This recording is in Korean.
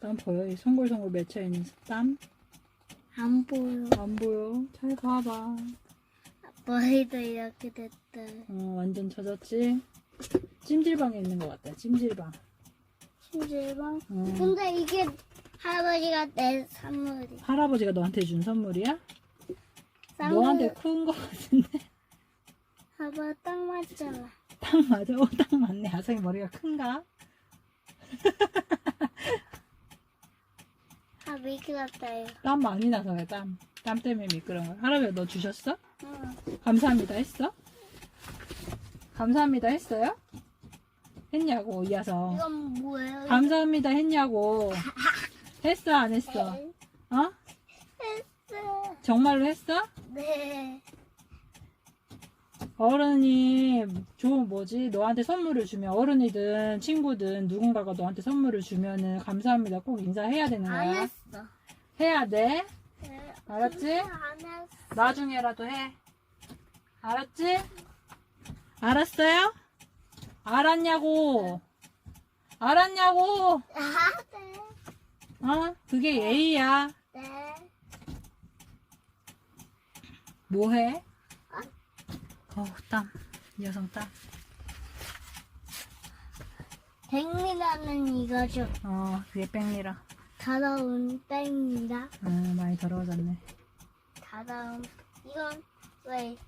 땀 보여? 이 송골송골 맺혀 있는 땀? 안 보여. 안 보여. 잘 봐봐. 머리도 이렇게 됐다. 어, 완전 젖었지? 찜질방에 있는 것 같다. 찜질방. 심지방. 어. 근데 이게 할아버지가 내 선물이. 할아버지가 너한테 준 선물이야? 쌍둥이- 너한테 큰 거 같은데? 봐봐, 딱 맞잖아. 딱 맞아. 어, 딱 맞네. 아성이 머리가 큰가? 아, 미끄럽다요. 땀 많이 나서 그래, 땀. 땀 때문에 미끄러운 거야. 할아버지 너 주셨어? 응. 감사합니다 했어? 감사합니다 했어요? 했냐고 이하성 이건 뭐예요? 감사합니다 했냐고 했어 안 했어? 네. 어? 했어. 정말로 했어? 네. 어른이 좋은 뭐지 너한테 선물을 주면 어른이든 친구든 누군가가 너한테 선물을 주면은 감사합니다 꼭 인사해야 되는 안 거야 했어. 해야 돼 네. 알았지? 안 했어. 나중에라도 해 알았지? 알았어요? 알았냐고 알았냐고 아, 네. 어? 그게 예의야 네. 뭐 해? 어우 땀 여성 땀 백미라는 이거죠. 어, 위에 뺑리라. 더러운 백미라. 어, 많이 더러워졌네. 더러운. 이건 왜